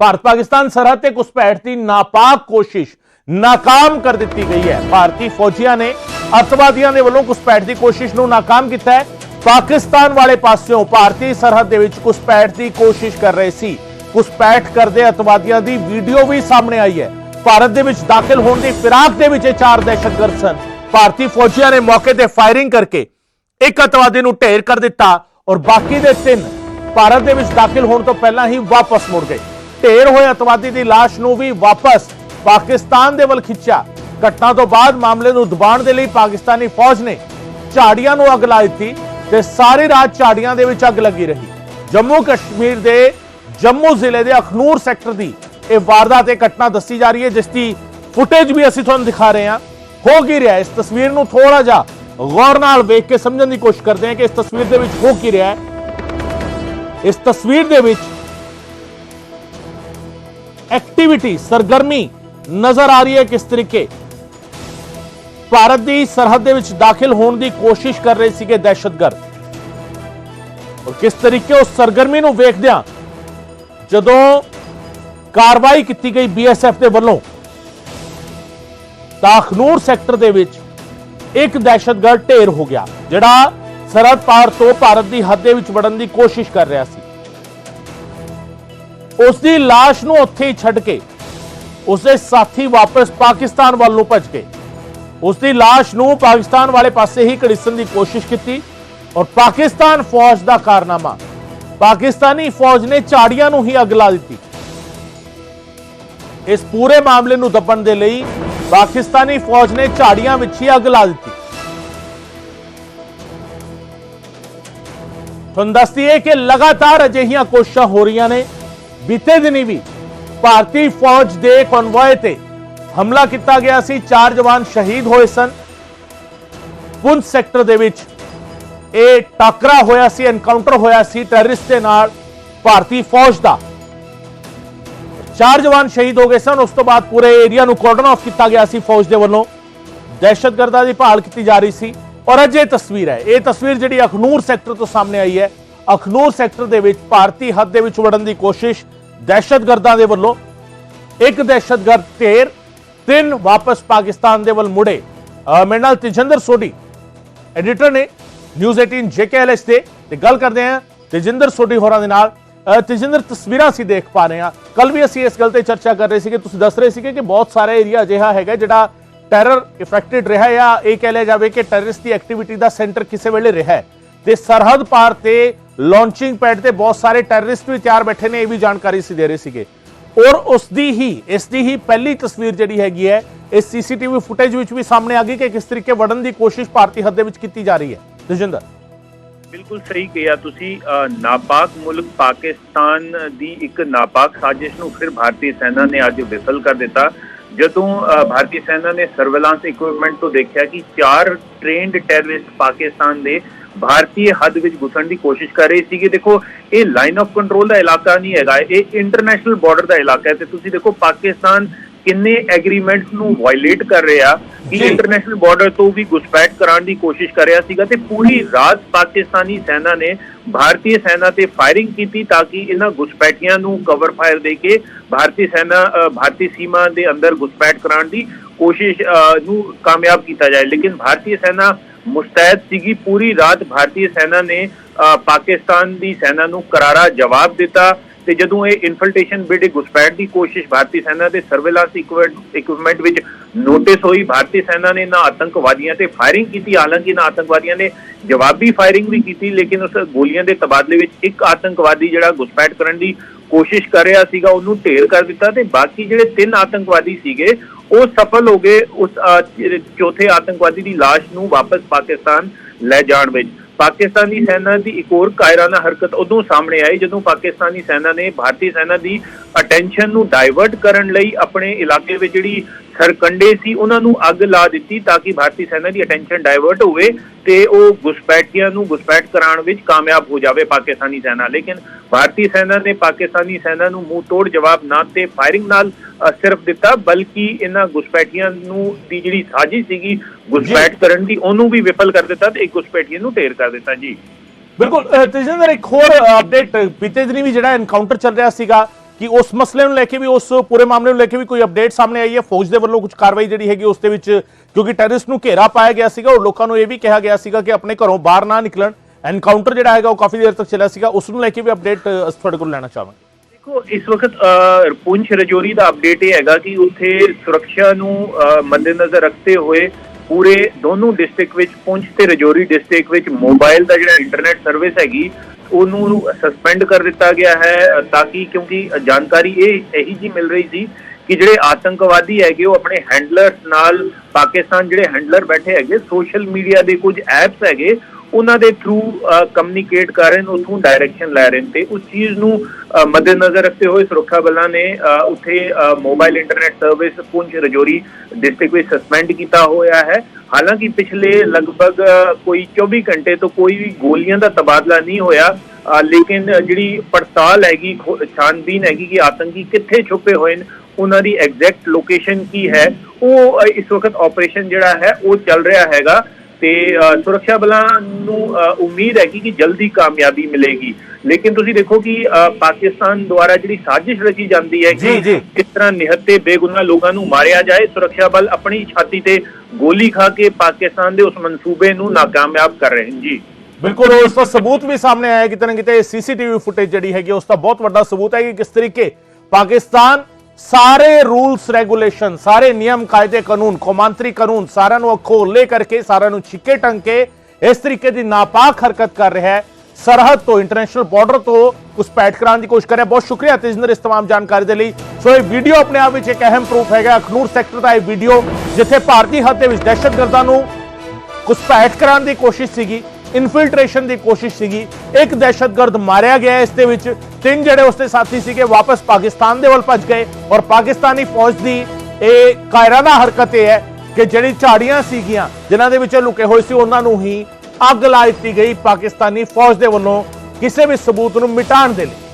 ਭਾਰਤ ਪਾਕਿਸਤਾਨ ਸਰਹੱਦ ਤੇ ਘੁਸਪੈਠ ਦੀ ਨਾਪਾਕ ਕੋਸ਼ਿਸ਼ ਨਾਕਾਮ ਕਰ ਦਿੱਤੀ ਗਈ ਹੈ। ਭਾਰਤੀ ਫੌਜੀਆਂ ਨੇ ਅੱਤਵਾਦੀਆਂ ਦੇ ਵੱਲੋਂ ਘੁਸਪੈਠ ਦੀ ਕੋਸ਼ਿਸ਼ ਨੂੰ ਨਾਕਾਮ ਕੀਤਾ ਹੈ। ਪਾਕਿਸਤਾਨ ਵਾਲੇ ਪਾਸਿਓਂ ਭਾਰਤੀ ਸਰਹੱਦ ਦੇ ਵਿੱਚ ਘੁਸਪੈਠ ਦੀ ਕੋਸ਼ਿਸ਼ ਕਰ ਰਹੇ ਸੀ। ਘੁਸਪੈਠ ਕਰਦੇ ਅੱਤਵਾਦੀਆਂ ਦੀ ਵੀਡੀਓ ਵੀ ਸਾਹਮਣੇ ਆਈ ਹੈ। ਭਾਰਤ ਦੇ ਵਿੱਚ ਦਾਖਲ ਹੋਣ ਦੀ ਫਿਰਾਕ ਦੇ ਵਿੱਚ ਇਹ ਚਾਰ ਦਹਿਸ਼ਤਗਰਦ ਸਨ। ਭਾਰਤੀ ਫੌਜੀਆਂ ਨੇ ਮੌਕੇ ਤੇ ਫਾਇਰਿੰਗ ਕਰਕੇ ਇੱਕ ਅੱਤਵਾਦੀ ਨੂੰ ਢੇਰ ਕਰ ਦਿੱਤਾ ਔਰ ਬਾਕੀ ਦੇ ਤਿੰਨ ਭਾਰਤ ਦੇ ਵਿੱਚ ਦਾਖਲ ਹੋਣ ਤੋਂ ਪਹਿਲਾਂ ਹੀ ਵਾਪਸ ਮੁੜ ਗਏ। ਢੇਰ ਹੋਏ ਅੱਤਵਾਦੀ ਦੀ ਲਾਸ਼ ਨੂੰ ਵੀ ਵਾਪਸ ਪਾਕਿਸਤਾਨ ਦੇ ਵੱਲ ਖਿੱਚਿਆ। ਘਟਨਾ ਤੋਂ ਬਾਅਦ ਮਾਮਲੇ ਨੂੰ ਦਬਾਉਣ ਦੇ ਲਈ ਪਾਕਿਸਤਾਨੀ ਫੌਜ ਨੇ ਝਾੜੀਆਂ ਨੂੰ ਅੱਗ ਲਾ ਦਿੱਤੀ ਤੇ ਸਾਰੀ ਰਾਤ ਝਾੜੀਆਂ ਦੇ ਵਿੱਚ ਅੱਗ ਲੱਗੀ ਰਹੀ। ਜੰਮੂ ਕਸ਼ਮੀਰ ਦੇ ਜੰਮੂ ਜ਼ਿਲ੍ਹੇ ਦੇ ਅਖਨੂਰ ਸੈਕਟਰ ਦੀ ਇਹ ਵਾਰਦਾਤ ਇਹ ਘਟਨਾ ਦੱਸੀ ਜਾ ਰਹੀ ਹੈ, ਜਿਸ ਦੀ ਫੁਟੇਜ ਵੀ ਅਸੀਂ ਤੁਹਾਨੂੰ ਦਿਖਾ ਰਹੇ ਹਾਂ। ਹੋ ਕੀ ਰਿਹਾ ਇਸ ਤਸਵੀਰ ਨੂੰ ਥੋੜਾ ਜਿਹਾ ਗੌਰ ਨਾਲ ਵੇਖ ਕੇ ਸਮਝਣ ਦੀ ਕੋਸ਼ਿਸ਼ ਕਰਦੇ ਹਾਂ ਕਿ ਇਸ ਤਸਵੀਰ ਦੇ ਵਿੱਚ ਹੋ ਕੀ ਰਿਹਾ ਹੈ। ਇਸ ਤਸਵੀਰ ਦੇ ਵਿੱਚ ਐਕਟੀਵਿਟੀ ਸਰਗਰਮੀ ਨਜ਼ਰ ਆ ਰਹੀ ਹੈ ਕਿਸ ਤਰੀਕੇ? ਭਾਰਤ ਦੀ ਸਰਹੱਦ ਦੇ ਵਿੱਚ ਦਾਖਲ ਹੋਣ ਦੀ ਕੋਸ਼ਿਸ਼ ਕਰ ਰਹੇ ਸੀਗੇ ਦਹਿਸ਼ਤਗਰਦ। ਔਰ ਕਿਸ ਤਰੀਕੇ ਉਸ ਸਰਗਰਮੀ ਨੂੰ ਵੇਖਦਿਆਂ ਜਦੋਂ ਕਾਰਵਾਈ ਕੀਤੀ ਗਈ ਬੀਐਸਐਫ ਦੇ ਵੱਲੋਂ, ਤਾਂ ਅਖਨੂਰ ਸੈਕਟਰ ਦੇ ਵਿੱਚ ਇੱਕ ਦਹਿਸ਼ਤਗਰਦ ਢੇਰ ਹੋ ਗਿਆ, ਜਿਹੜਾ ਸਰਹੱਦ ਪਾਰ ਤੋਂ ਭਾਰਤ ਦੀ ਹੱਦ ਦੇ ਵਿੱਚ ਵੜਨ ਦੀ ਕੋਸ਼ਿਸ਼ ਕਰ ਰਿਹਾ ਸੀ। ਉਸ ਦੀ লাশ ਨੂੰ ਉੱਥੇ ਹੀ ਛੱਡ ਕੇ ਉਸਦੇ ਸਾਥੀ ਵਾਪਸ ਪਾਕਿਸਤਾਨ ਵੱਲ ਨੂੰ ਭੱਜ ਗਏ ਉਸ ਦੀ লাশ ਨੂੰ ਪਾਕਿਸਤਾਨ ਵਾਲੇ ਪਾਸੇ ਹੀ ਘੜੀਸਣ ਦੀ ਕੋਸ਼ਿਸ਼ ਕੀਤੀ ਔਰ ਪਾਕਿਸਤਾਨ ਫੌਜ ਦਾ ਕਾਰਨਾਮਾ ਪਾਕਿਸਤਾਨੀ ਫੌਜ ਨੇ ਝਾੜੀਆਂ ਨੂੰ ਹੀ ਅੱਗ ਲਾ ਦਿੱਤੀ ਇਸ ਪੂਰੇ ਮਾਮਲੇ ਨੂੰ ਦੱਬਣ ਦੇ ਲਈ ਪਾਕਿਸਤਾਨੀ ਫੌਜ ਨੇ ਝਾੜੀਆਂ ਵਿੱਚ ਹੀ ਅੱਗ ਲਾ ਦਿੱਤੀ ਤੁਹਾਨੂੰ ਦੱਸ ਦਈਏ ਕਿ ਲਗਾਤਾਰ ਅਜਿਹੀਆਂ ਕੋਸ਼ਿਸ਼ਾਂ ਹੋ ਰਹੀਆਂ ਨੇ ਬੀਤੇ ਦਿਨੀ ਵੀ ਭਾਰਤੀ ਫੌਜ ਦੇ ਕਨਵੋਏ ਤੇ ਹਮਲਾ ਕੀਤਾ ਗਿਆ ਸੀ। ਚਾਰ ਜਵਾਨ ਸ਼ਹੀਦ ਹੋਏ ਸਨ। ਪੁੰਛ ਸੈਕਟਰ ਦੇ ਵਿੱਚ ਇਹ ਟਾਕਰਾ ਹੋਇਆ ਸੀ ਐਨਕਾਊਂਟਰ ਹੋਇਆ ਸੀ ਟੈਰਰਿਸਟ ਦੇ ਨਾਲ ਭਾਰਤੀ ਫੌਜ ਦਾ। ਚਾਰ ਜਵਾਨ ਸ਼ਹੀਦ ਹੋ ਗਏ ਸਨ। ਉਸ ਤੋਂ ਬਾਅਦ ਪੂਰੇ ਏਰੀਆ ਨੂੰ ਕੋਰਡਨ ਆਫ ਕੀਤਾ ਗਿਆ ਸੀ ਫੌਜ ਦੇ ਵੱਲੋਂ। ਦਹਿਸ਼ਤਗਰਦਾਂ ਦੀ ਭਾਲ ਕੀਤੀ ਜਾ ਰਹੀ ਸੀ। ਔਰ ਅੱਜ ਇਹ ਤਸਵੀਰ ਹੈ। ਇਹ ਤਸਵੀਰ ਜਿਹੜੀ ਅਖਨੂਰ ਸੈਕਟਰ ਤੋਂ ਸਾਹਮਣੇ ਆਈ ਹੈ। ਅਖਨੂਰ ਸੈਕਟਰ ਦੇ ਵਿੱਚ ਭਾਰਤੀ ਹੱਦ ਦੇ ਵਿੱਚ ਵੜਨ ਦੀ ਕੋਸ਼ਿਸ਼ ਦਹਿਸ਼ਤਗਰਦਾਂ ਦੇ ਵੱਲੋਂ। ਇੱਕ ਦਹਿਸ਼ਤਗਰਦ ਢੇਰ, ਤਿੰਨ ਵਾਪਸ ਪਾਕਿਸਤਾਨ ਦੇ ਵੱਲ ਮੁੜੇ। ਮੇਰੇ ਨਾਲ ਤੇਜਿੰਦਰ ਸੋਢੀ, ਐਡੀਟਰ ਨੇ ਨਿਊਜ਼ 18 ਜੇਕੇਐਲਐਸ ਤੇ। ਤੇ ਗੱਲ ਕਰਦੇ ਹਾਂ ਤੇਜਿੰਦਰ ਸੋਢੀ ਹੋਰਾਂ ਦੇ ਨਾਲ। ਅਹ ਤੇਜਿੰਦਰ, ਤਸਵੀਰਾਂ ਅਸੀਂ ਦੇਖ ਪਾ ਰਹੇ ਹਾਂ। ਕੱਲ ਵੀ ਅਸੀਂ ਇਸ ਗੱਲ ਤੇ ਚਰਚਾ ਕਰ ਰਹੇ ਸੀ ਕਿ ਤੁਸੀਂ ਦੱਸ ਰਹੇ ਸੀ ਕਿ ਬਹੁਤ ਸਾਰਾ ਏਰੀਆ ਅਜਿਹਾ ਹੈਗਾ ਜਿਹੜਾ ਟੈਰਰ ਇਫੈਕਟਡ ਰਿਹਾ ਜਾਂ ਇਹ ਕਹਿ ਲਿਆ ਜਾਵੇ ਕਿ ਟੈਰਰਿਸਟ ਦੀ ਐਕਟੀਵਿਟੀ ਦਾ ਸੈਂਟਰ ਕਿਸੇ ਵੇਲੇ ਰਿਹਾ ਹੈ। ਤੇ ਸਰਹੱਦ ਪਾਰ ਤੇ ਲਾਂਚਿੰਗ ਪੈਡ ਤੇ ਬਹੁਤ ਸਾਰੇ ਟੈਰਰਿਸਟ ਵੀ ਤਿਆਰ ਬੈਠੇ ਨੇ ਇਹ ਵੀ ਜਾਣਕਾਰੀ ਸੀ ਦੇ ਰਹੇ ਸੀਗੇ। ਔਰ ਉਸ ਦੀ ਹੀ ਇਸ ਦੀ ਹੀ ਪਹਿਲੀ ਤਸਵੀਰ ਜਿਹੜੀ ਹੈਗੀ ਹੈ ਇਸ ਸੀਸੀਟੀਵੀ ਫੁਟੇਜ ਵਿੱਚ ਵੀ ਸਾਹਮਣੇ ਆ ਗਈ ਕਿ ਕਿਸ ਤਰੀਕੇ ਵੜਨ ਦੀ ਕੋਸ਼ਿਸ਼ ਭਾਰਤੀ ਹੱਦ ਦੇ ਵਿੱਚ ਕੀਤੀ ਜਾ ਰਹੀ ਹੈ। ਤੇਜਿੰਦਰ ਬਿਲਕੁਲ ਸਹੀ ਕਿਹਾ ਤੁਸੀਂ ਨਾਪਾਕ ਮੁਲਕ ਪਾਕਿਸਤਾਨ ਦੀ ਇੱਕ ਨਾਪਾਕ ਸਾਜ਼ਿਸ਼ ਨੂੰ ਫਿਰ ਭਾਰਤੀ ਸੈਨਾ ਨੇ ਅੱਜ ਵਿਫਲ ਕਰ ਦਿੱਤਾ। ਜਦੋਂ ਅ, ਭਾਰਤੀ ਸੈਨਾ ਨੇ ਸਰਵੇਲਾਂਸ ਇਕਵਿਪਮੈਂਟ ਤੋਂ ਦੇਖਿਆ ਕਿ ਚਾਰ ਟ੍ਰੇਨਡ ਟੈਰਰਿਸਟ ਪਾਕਿਸਤਾਨ ਦੇ ਭਾਰਤੀ ਹੱਦ ਵਿੱਚ ਘੁਸਣ ਦੀ ਕੋਸ਼ਿਸ਼ ਕਰ ਰਹੇ ਸੀਗੇ। ਦੇਖੋ ਇਹ ਲਾਈਨ ਆਫ ਕੰਟਰੋਲ ਦਾ ਇਲਾਕਾ ਨਹੀਂ ਹੈਗਾ। ਇਹ ਇੰਟਰਨੈਸ਼ਨਲ ਬਾਰਡਰ ਦਾ ਇਲਾਕਾ ਹੈ। ਤੇ ਤੁਸੀਂ ਦੇਖੋ ਪਾਕਿਸਤਾਨ ਕਿੰਨੇ ਐਗਰੀਮੈਂਟਸ ਨੂੰ ਵਾਇਲੇਟ ਕਰ ਰਿਹਾ। ਕਿ। ਇੰਟਰਨੈਸ਼ਨਲ ਬਾਰਡਰ ਤੋਂ ਵੀ ਘੁਸਪੈਠ ਕਰਾਉਣ ਦੀ ਕੋਸ਼ਿਸ਼ ਕਰ ਰਿਹਾ ਸੀਗਾ। ਤੇ ਪੂਰੀ ਰਾਤ ਪਾਕਿਸਤਾਨੀ ਸੈਨਾ ਨੇ ਭਾਰਤੀ ਸੈਨਾ ਤੇ ਫਾਇਰਿੰਗ ਕੀਤੀ ਤਾਂ ਕਿ ਇਹਨਾਂ ਘੁਸਪੈਠੀਆਂ ਨੂੰ ਕਵਰ ਫਾਇਰ ਦੇ ਕੇ ਭਾਰਤੀ ਸੈਨਾ ਭਾਰਤੀ ਸੀਮਾ ਦੇ ਅੰਦਰ ਘੁਸਪੈਠ ਕਰਾਉਣ ਦੀ ਕੋਸ਼ਿਸ਼ ਨੂੰ ਕਾਮਯਾਬ ਕੀਤਾ ਜਾਏ। ਲੇਕਿਨ ਭਾਰਤੀ ਸੈਨਾ ਮੁਸਤੈਦ ਸੀਗੀ। ਪੂਰੀ ਰਾਤ ਭਾਰਤੀ ਸੈਨਾ ਨੇ ਪਾਕਿਸਤਾਨ ਦੀ ਸੈਨਾ ਨੂੰ ਕਰਾਰਾ ਜਵਾਬ ਦਿੱਤਾ ਤੇ ਜਦੋਂ ਇਹ ਇਨਫਿਲਟ੍ਰੇਸ਼ਨ ਬਿਡ ਘੁਸਪੈਠ ਦੀ ਕੋਸ਼ਿਸ਼ ਭਾਰਤੀ ਸੈਨਾ ਦੇ ਸਰਵੇਲਾਂਸ ਇਕਵਿਪਮੈਂਟ ਵਿੱਚ ਨੋਟਿਸ ਹੋਈ, ਭਾਰਤੀ ਸੈਨਾ ਨੇ ਨਾ ਆਤੰਕਵਾਦੀਆਂ ਤੇ ਫਾਇਰਿੰਗ ਕੀਤੀ। ਹਾਲਾਂਕਿ ਨਾ ਆਤੰਕਵਾਦੀਆਂ ਨੇ ਜਵਾਬੀ ਫਾਇਰਿੰਗ ਵੀ ਕੀਤੀ, ਲੇਕਿਨ ਉਸ ਗੋਲੀਆਂ ਦੇ ਤਬਾਦਲੇ ਵਿੱਚ ਇੱਕ ਆਤੰਕਵਾਦੀ ਜਿਹੜਾ ਘੁਸਪੈਠ ਕਰਨ ਦੀ ਕੋਸ਼ਿਸ਼ ਕਰ ਰਿਹਾ ਸੀਗਾ, ਉਹਨੂੰ ਢੇਰ ਕਰ ਦਿੱਤਾ ਤੇ ਬਾਕੀ ਜਿਹੜੇ ਤਿੰਨ ਆਤੰਕਵਾਦੀ ਸੀਗੇ ਉਹ ਸਫਲ ਹੋ ਗਏ ਉਸ ਚੌਥੇ ਆਤੰਕਵਾਦੀ ਦੀ ਲਾਸ਼ ਨੂੰ ਵਾਪਸ ਪਾਕਿਸਤਾਨ ਲੈ ਜਾਣ ਵਿੱਚ। ਪਾਕਿਸਤਾਨੀ ਸੈਨਾ ਦੀ ਇੱਕ ਹੋਰ ਕਾਇਰਾਨਾ ਹਰਕਤ ਉਦੋਂ ਸਾਹਮਣੇ ਆਈ ਜਦੋਂ ਪਾਕਿਸਤਾਨੀ ਸੈਨਾ ਨੇ ਭਾਰਤੀ ਸੈਨਾ ਦੀ ਅਟੈਂਸ਼ਨ ਨੂੰ ਡਾਇਵਰਟ ਕਰਨ ਲਈ ਆਪਣੇ ਇਲਾਕੇ ਵਿੱਚ ਜਿਹੜੀ ਸਰਕੰਡੇ ਸੀ ਉਹਨਾਂ ਨੂੰ ਅੱਗ ਲਾ ਦਿੱਤੀ ਤਾਂ ਕਿ ਭਾਰਤੀ ਸੈਨਾ ਦੀ ਅਟੈਂਸ਼ਨ ਡਾਇਵਰਟ ਹੋਵੇ ਤੇ ਉਹ ਘੁਸਪੈਠੀਆਂ ਨੂੰ ਘੁਸਪੈਠ ਕਰਾਉਣ ਵਿੱਚ ਕਾਮਯਾਬ ਹੋ ਜਾਵੇ ਪਾਕਿਸਤਾਨੀ ਸੈਨਾ। ਲੇਕਿਨ ਭਾਰਤੀ ਸੈਨਾ ਨੇ ਪਾਕਿਸਤਾਨੀ ਸੈਨਾ ਨੂੰ ਮੂੰਹ ਤੋੜ ਜਵਾਬ ਨਾ ਤੇ ਫਾਇਰਿੰਗ ਨਾਲ ਸਿਰਫ ਦਿੱਤਾ ਬਲਕਿ ਇਹਨਾਂ ਘੁਸਪੈਠੀਆਂ ਨੂੰ ਦੀ ਜਿਹੜੀ ਸਾਜ਼ਿਸ਼ ਸੀਗੀ ਘੁਸਪੈਠ ਕਰਨ ਦੀ ਉਹਨੂੰ ਵੀ ਵਿਫਲ ਕਰ ਦਿੱਤਾ ਤੇ ਇੱਕ ਘੁਸਪੈਠੀਆਂ ਨੂੰ ਢੇਰ ਕਰ ਦਿੱਤਾ। ਜੀ। ਬਿਲਕੁਲ ਤੇਜਿੰਦਰ ਇੱਕ ਹੋਰ ਅਪਡੇਟ ਬੀਤੇ ਦਿਨੀ ਵੀ ਜਿਹੜਾ ਐਨਕਾਊਂਟਰ ਚੱਲ ਰਿਹਾ ਸੀਗਾ ਕਿ ਉਸ ਮਸਲੇ ਨੂੰ ਲੈ ਕੇ ਵੀ ਉਸ ਪੂਰੇ ਮਾਮਲੇ ਨੂੰ ਲੈ ਕੇ ਵੀ ਕੋਈ ਅਪਡੇਟ ਸਾਹਮਣੇ ਆਈ ਹੈ? ਫੌਜ ਦੇ ਵੱਲੋਂ ਕੁਝ ਕਾਰਵਾਈ ਜਿਹੜੀ ਹੈਗੀ ਉਸ ਦੇ ਵਿੱਚ ਕਿਉਂਕਿ ਟੈਰਰਿਸਟ ਨੂੰ ਘੇਰਾ ਪਾਇਆ ਗਿਆ ਸੀਗਾ ਔਰ ਲੋਕਾਂ ਨੂੰ ਇਹ ਵੀ ਕਿਹਾ ਗਿਆ ਸੀਗਾ ਕਿ ਆਪਣੇ ਘਰੋਂ ਬਾਹਰ ਨਾ ਨਿਕਲਣ। ਐਨਕਾਊਂਟਰ ਜਿਹੜਾ ਹੈਗਾ ਉਹ ਕਾਫੀ ਦੇਰ ਤੱਕ ਚੱਲਿਆ ਸੀਗਾ। ਉਸ ਨੂੰ ਲੈ ਕੇ ਵੀ ਅਪਡੇਟ ਤੁਹਾਡੇ ਕੋਲ ਲੈਣਾ ਚਾਹਾਂਗੇ। ਦੇਖੋ ਇਸ ਵਕਤ ਅ, ਪੁੰਛ ਰਜੌਰੀ ਦਾ ਅਪਡੇਟ ਇਹ ਹੈਗਾ ਕਿ ਉੱਥੇ ਸੁਰੱਖਿਆ ਨੂੰ ਅ, ਮੱਦੇਨਜ਼ਰ ਰੱਖਦੇ ਹੋਏ ਪੂਰੇ ਦੋਨੋਂ ਡਿਸਟ੍ਰਿਕਟ ਵਿੱਚ ਪੁੰਛ ਤੇ ਰਜੋਰੀ ਡਿਸਟ੍ਰਿਕਟ ਵਿੱਚ ਮੋਬਾਈਲ ਦਾ ਜਿਹੜਾ ਇੰਟਰਨੈਟ ਸਰਵਿਸ ਹੈਗੀ ਉਹਨੂੰ ਸਸਪੈਂਡ ਕਰ ਦਿੱਤਾ ਗਿਆ ਹੈ, ਤਾਂ ਕਿ ਕਿਉਂਕਿ ਜਾਣਕਾਰੀ ਇਹ ਇਹੀ ਜੀ ਮਿਲ ਰਹੀ ਸੀ ਕਿ ਜਿਹੜੇ ਆਤੰਕਵਾਦੀ ਹੈਗੇ ਉਹ ਆਪਣੇ ਹੈਂਡਲਰਸ ਨਾਲ ਪਾਕਿਸਤਾਨ ਜਿਹੜੇ ਹੈਂਡਲਰ ਬੈਠੇ ਹੈਗੇ ਸੋਸ਼ਲ ਮੀਡੀਆ ਦੇ ਕੁਝ ਐਪਸ ਹੈਗੇ ਉਹਨਾਂ ਦੇ ਥਰੂ ਕਮਿਊਨੀਕੇਟ ਕਰ ਰਹੇ ਨੇ ਉਥੋਂ ਡਾਇਰੈਕਸ਼ਨ ਲੈ ਰਹੇ ਨੇ ਤੇ ਉਸ ਚੀਜ਼ ਨੂੰ ਮੱਦੇਨਜ਼ਰ ਰੱਖਦੇ ਹੋਏ ਸੁਰੱਖਿਆ ਬਲਾਂ ਨੇ ਅ, ਉੱਥੇ mobile internet service Poonch Rajouri district ਵਿੱਚ ਸਸਪੈਂਡ ਕੀਤਾ ਹੋਇਆ ਹੈ। ਹਾਲਾਂਕਿ ਪਿਛਲੇ ਲਗਭਗ ਕੋਈ 24 ਘੰਟੇ ਤੋਂ ਕੋਈ ਵੀ ਗੋਲੀਆਂ ਦਾ ਤਬਾਦਲਾ ਨਹੀਂ ਹੋਇਆ ਲੇਕਿਨ ਜਿਹੜੀ ਪੜਤਾਲ ਹੈਗੀ ਛਾਨਬੀਨ ਹੈਗੀ ਕਿ ਆਤੰਕੀ ਕਿੱਥੇ ਛੁਪੇ ਹੋਏ ਨੇ ਉਹਨਾਂ ਦੀ ਐਗਜ਼ੈਕਟ ਲੋਕੇਸ਼ਨ ਕੀ ਹੈ ਉਹ ਇਸ ਵਕਤ ਆਪਰੇਸ਼ਨ ਜਿਹੜਾ ਹੈ ਉਹ ਚੱਲ ਰਿਹਾ ਹੈਗਾ। ਤੇ ਸੁਰੱਖਿਆ ਬਲਾਂ ਨੂੰ ਉਮੀਦ ਹੈ ਕਿ ਜਲਦੀ ਕਾਮਯਾਬੀ ਮਿਲੇਗੀ। ਲੇਕਿਨ ਤੁਸੀਂ ਦੇਖੋ ਕਿ ਪਾਕਿਸਤਾਨ ਦੁਆਰਾ ਜਿਹੜੀ ਸਾਜ਼ਿਸ਼ ਰਚੀ ਜਾਂਦੀ ਹੈ। ਕਿ ਕਿਸ ਤਰ੍ਹਾਂ ਨਿਹੱਤੇ ਬੇਗੁਨਾਹ ਲੋਕਾਂ ਨੂੰ ਮਾਰਿਆ ਜਾਏ ਸੁਰੱਖਿਆ ਬਲ ਆਪਣੀ ਛਾਤੀ ਤੇ ਗੋਲੀ ਖਾ ਕੇ ਪਾਕਿਸਤਾਨ ਦੇ ਉਸ ਮਨਸੂਬੇ ਨੂੰ ਨਾਕਾਮਯਾਬ ਕਰ ਰਹੇ ਹਨ ਜੀ। ਬਿਲਕੁਲ ਉਸ ਦਾ ਸਬੂਤ ਵੀ ਸਾਹਮਣੇ ਆਇਆ ਕਿਤੇ ਨਾ ਕਿਤੇ ਸੀਸੀਟੀਵੀ ਫੁਟੇਜ ਜਿਹੜੀ ਹੈਗੀ ਉਸ ਦਾ ਬਹੁਤ ਵੱਡਾ ਸਬੂਤ ਹੈ ਕਿ ਕਿਸ ਤਰੀਕੇ ਪਾਕਿਸਤਾਨ ਸਾਰੇ ਰੂਲਸ ਰੈਗੂਲੇਸ਼ਨ ਸਾਰੇ ਨਿਯਮ ਕਾਇਦੇ ਕਾਨੂੰਨ ਕੌਮਾਂਤਰੀ ਕਾਨੂੰਨ ਸਾਰਿਆਂ ਨੂੰ ਅੱਖੋਂ ਉੱਲੇ ਕਰਕੇ ਸਾਰਿਆਂ ਨੂੰ ਛਿੱਕੇ ਟੰਗ ਕੇ ਇਸ ਤਰੀਕੇ ਦੀ ਨਾਪਾਕ ਹਰਕਤ ਕਰ ਰਿਹਾ ਹੈ ਸਰਹੱਦ ਤੋਂ ਇੰਟਰਨੈਸ਼ਨਲ ਬਾਰਡਰ ਤੋਂ ਘੁਸਪੈਠ ਕਰਾਉਣ ਦੀ ਕੋਸ਼ਿਸ਼ ਕਰ ਰਿਹਾ ਬਹੁਤ ਸ਼ੁਕਰੀਆ ਤੇਜਿੰਦਰ ਇਸ तमाम ਜਾਣਕਾਰੀ ਦੇ ਲਈ ਸੋ ਇਹ ਵੀਡੀਓ ਆਪਣੇ ਆਪ ਵਿੱਚ ਇੱਕ ਅਹਿਮ ਪ੍ਰੂਫ ਹੈਗਾ ਅਖਨੂਰ ਸੈਕਟਰ ਦਾ ਇਹ ਵੀਡੀਓ ਜਿੱਥੇ ਭਾਰਤੀ ਹੱਦ ਦੇ ਵਿੱਚ ਦਹਿਸ਼ਤਗਰਦਾਂ ਨੂੰ ਘੁਸਪੈਠ ਕਰਾਉਣ ਦੀ ਕੋਸ਼ਿਸ਼ ਸੀਗੀ ਇਨਫਿਲਟ੍ਰੇਸ਼ਨ ਦੀ ਕੋਸ਼ਿਸ਼ ਸੀਗੀ ਇੱਕ ਦਹਿਸ਼ਤਗਰਦ ਮਾਰਿਆ ਗਿਆ ਇਸ ਦੇ ਵਿੱਚ ਤਿੰਨ ਜਿਹੜੇ ਉਸਦੇ ਸਾਥੀ ਸੀਗੇ ਵਾਪਸ ਪਾਕਿਸਤਾਨ ਦੇ ਵੱਲ ਭੱਜ ਗਏ ਔਰ ਪਾਕਿਸਤਾਨੀ ਫੌਜ ਦੀ ਇਹ ਕਾਇਰਾਨਾ ਹਰਕਤ ਇਹ ਹੈ ਕਿ ਜਿਹੜੀ ਝਾੜੀਆਂ ਸੀਗੀਆਂ, ਜਿਨ੍ਹਾਂ ਦੇ ਵਿੱਚ ਲੁਕੇ ਹੋਏ ਸੀ, ਉਹਨਾਂ ਨੂੰ ਹੀ ਅੱਗ ਲਾ ਦਿੱਤੀ ਗਈ ਪਾਕਿਸਤਾਨੀ ਫੌਜ ਦੇ ਵੱਲੋਂ ਕਿਸੇ ਵੀ ਸਬੂਤ ਨੂੰ ਮਿਟਾਉਣ ਦੇ ਲਈ।